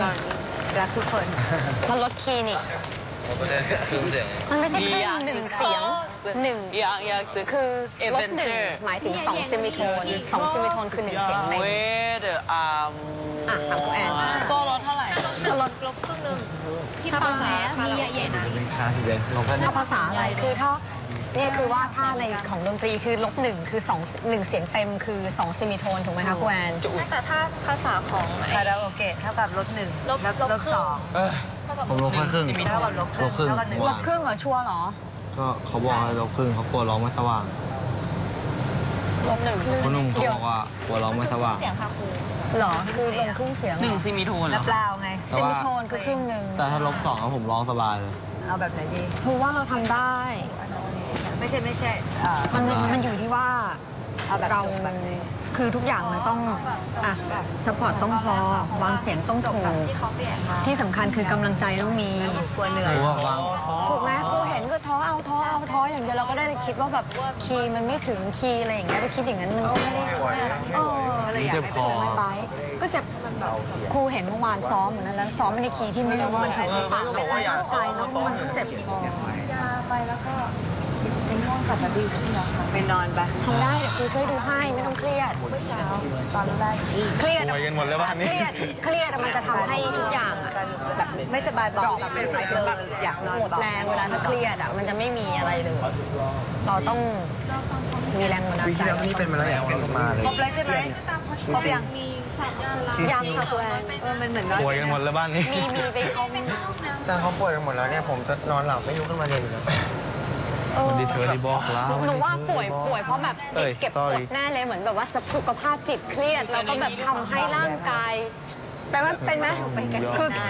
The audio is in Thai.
เรารักทุกคน มันลดคีย์นี่มันไม่ใช่ครึ่งหนึ่งเสียงหนึ่งอยากอยากจะคือลดหนึ่ง Adventure หมายถึงสองซิมิโทนสองซิมิโทนคือหนึ่งเสียงเต็มเวเดออาร์มอะถามคุณแอนโซ่ลดเท่าไหร่ก็ลดลบครึ่งหนึ่งที่ปาแม้มีเยอะแยะนะถ้าภาษาอะไรคือถ้า เนี่ยคือว่าถ้าในของดนตรีคือลบหนึ่งคือสองหนึ่งเสียงเต็มคือสองซิมิโทนถูกไหมคะคุณแอนแต่ถ้าภาษาของคาราโอเกะเท่ากับลบหนึ่งลบลบลบลบครึ่งสองผมลบแค่ครึ่งเท่ากับลบครึ่งลบครึ่งเท่ากับหนึ่งลบครึ่งเหรอชัวร์เหรอ ก็เขาบอกให้ลบครึ่งเขากลัวร้องไม่สว่างลบหนึ่งคือคุณหนุ่มเขาเดี๋ยวบอกว่ากลัวร้องไม่สว่างเสียงค่ะครูเหรอคือลงครึ่งเสียงหนึ่งซิมิโทนเหรแล้อวเปล่าไงซิมิโทนคือครึ่งหนึ่งแต่ถ้าลบสองอะผมร้องสบายเลยเอาแบบไหนดีคือว่าเราทำได้ ไม่ใช่ไม่ใช่เอ่อมันมันอยู่ที่ว่าเอาแบบเราจบแบบไหนคือทุกอย่างมันต้องอะสปอร์ตต้องพอวางเสียงต้องถูกที่เขาเปลี่ยนมาที่สำคัญคือกำลังใจต้องมี กลัวเหนื่อยกลัวบางถูกไหมครูเห็นก็ท้อเอาท้อเอาท้ออย่างเดียวเราก็ได้คิดว่าแบบคีย์มันไม่ถึงคีย์อะไรอย่างเงี้ยไปคิดอย่างนั้นมันก็ไม่ได้ไม่ได้เออเจ็บคอ ไม่ไปก็เจ็บครูเห็นเมื่อวานซ้อมเหมือนนั้นแล้วซ้อมไม่ในคีย์ที่ไม่รู้มันถูกหรือเปล่าไม่ได้ตั้งใจแล้วมันก็เจ็บคอ ไปนอนไปทำได้เดี๋ยวครูช่วยดูให้ไม่ต้องเครียด เมื่อเช้าตอนแรกเครียดป่วยกันหมดแล้วบ้านนี้ เครียดเครียดอะมันจะทำให้ทุกอย่างอะแบบไม่สบายบอกแบบเป็นหมายถึงแบบอยากนอนหมดบอกแรงเวลาถ้าเครียดอะมันจะไม่มีอะไรเลย เราต้องมีแรงบันดาลปีใจที่แล้วนี่เป็นมาแล้วแอบมาเลยครบแล้วใช่ไหมครบยังมีสัญญาณยังค่ะคุณแอนเออมันเหมือนนอนป่วยกันหมดแล้วบ้านนี้มีมีไปเขาจ้างเขาป่วยกันหมดแล้วเนี่ยผมจะนอนหลับไม่ลุกขึ้นมาเลยอยู่แล้ว เออวันนี้เธอที่บอกแล้ว หนูว่าป่วยป่วยเพราะแบบจิตเอ้ยเก็บก sorry ดแน่เลยเหมือนแบบว่าสุขภาพจิตเครียด แล้วก็แบบทำให้ร่างกายแปลว่าเป็นไหมคือ